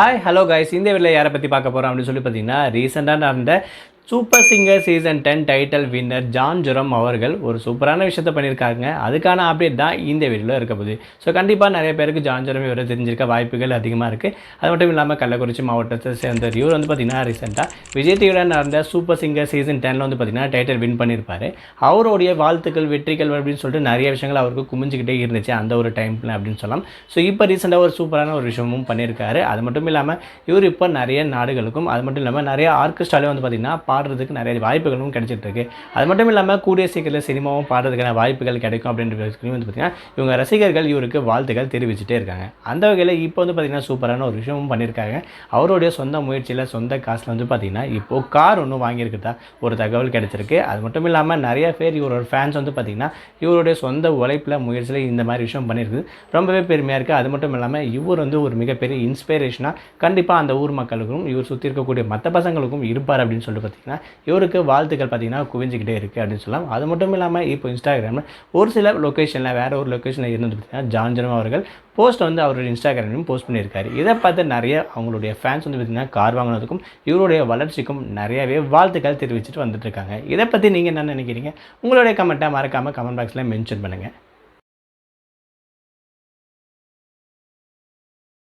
Hi hello guys இந்த வீட்டில் யாரை பற்றி பார்க்க போகிறோம் அப்படின்னு சொல்லி பார்த்தீங்கன்னா ரீசெண்டாக நடந்த super singer season ten title winner John Jerome அவர்கள் ஒரு சூப்பரான விஷயத்தை பண்ணியிருக்காங்க. அதுக்கான அப்டேட் தான் இந்த வீடியோவில் இருக்க போகுது. ஸோ கண்டிப்பாக நிறைய பேருக்கு ஜான் ஜுரம் இவரை தெரிஞ்சிருக்க வாய்ப்புகள் அதிகமாக இருக்குது அது மட்டும் இல்லாமல் கள்ளக்குறிச்சி மாவட்டத்தை சேர்ந்த இவர் வந்து பார்த்தீங்கன்னா ரீசெண்டாக விஜய் டிவியில் நடந்த சூப்பர் சிங்கர் சீசன் டெனில் வந்து பார்த்திங்கன்னா டைட்டில் வின் பண்ணியிருப்பார். அவருடைய வாழ்த்துக்கள் வெற்றிகள் அப்படின்னு சொல்லிட்டு நிறைய விஷயங்கள் அவருக்கு குமிஞ்சிக்கிட்டே இருந்துச்சு அந்த ஒரு டைமில் அப்படின்னு சொல்லலாம். ஸோ இப்போ ரீசெண்டாக ஒரு சூப்பரான ஒரு விஷயமும் பண்ணியிருக்காரு. அது மட்டும் இல்லாமல் இவர் இப்போ நிறைய நாடுகளுக்கும் அது மட்டும் இல்லாமல் நிறைய ஆர்கெஸ்ட்ராலே வந்து பார்த்திங்கன்னா பாடுறதுக்கு நிறைய வாய்ப்புகளும் கிடைச்சிட்ருக்கு. அது மட்டும் இல்லாமல் கூடிய சீக்கிரத்தில் சினிமாவும் பாடுறதுக்கான வாய்ப்புகள் கிடைக்கும் அப்படின்ற வந்து பார்த்திங்கன்னா இவங்க ரசிகர்கள் இவருக்கு வாழ்த்துக்கள் தெரிவிச்சுட்டே இருக்காங்க. அந்த வகையில் இப்போ வந்து பார்த்திங்கன்னா சூப்பரான ஒரு விஷயமும் பண்ணியிருக்காங்க. அவருடைய சொந்த முயற்சியில் சொந்த காசில் வந்து பார்த்திங்கன்னா இப்போது கார் ஒன்று வாங்கியிருக்கிறதா ஒரு தகவல் கிடைச்சிருக்கு. அது மட்டும் இல்லாமல் நிறைய பேர் இவரோட ஃபேன்ஸ் வந்து பார்த்திங்கன்னா இவருடைய சொந்த உழைப்பில் முயற்சியில் இந்த மாதிரி விஷயம் பண்ணியிருக்குது. ரொம்பவே பெருமையாக இருக்குது அது மட்டும் இல்லாமல் இவர் வந்து ஒரு மிகப்பெரிய இன்ஸ்பிரேஷனாக கண்டிப்பாக அந்த ஊர் மக்களுக்கும் இவர் சுற்றி இருக்கக்கூடிய மற்ற பசங்களுக்கும் இருப்பார் அப்படின்னு சொல்லிட்டு பார்த்தீங்கன்னா இவருக்கு வாழ்த்துக்கள் பார்த்தீங்கன்னா குவிஞ்சிக்கிட்டே இருக்குது அப்படின்னு சொல்லலாம். அது மட்டும் இல்லாமல் இப்போ இன்ஸ்டாகிராமில் ஒரு சில லொக்கேஷனில் வேறு ஒரு லொக்கேஷனில் இருந்து பார்த்தீங்கன்னா ஜான்ஜனம் அவர்கள் போஸ்ட் வந்து அவருடைய இன்ஸ்டாகிராம்லையும் போஸ்ட் பண்ணியிருக்காரு. இதை பார்த்து நிறைய அவங்களுடைய ஃபேன்ஸ் வந்து பார்த்திங்கன்னா கார் வாங்கினதுக்கும் இவருடைய வளர்ச்சிக்கும் நிறையவே வாழ்த்துக்கள் தெரிவிச்சுட்டு வந்துட்டுருக்காங்க இதை பற்றி நீங்கள் என்ன நினைக்கிறீங்க? உங்களுடைய கமெண்ட்டை மறக்காமல் கமெண்ட் பாக்ஸில் மென்ஷன் பண்ணுங்கள்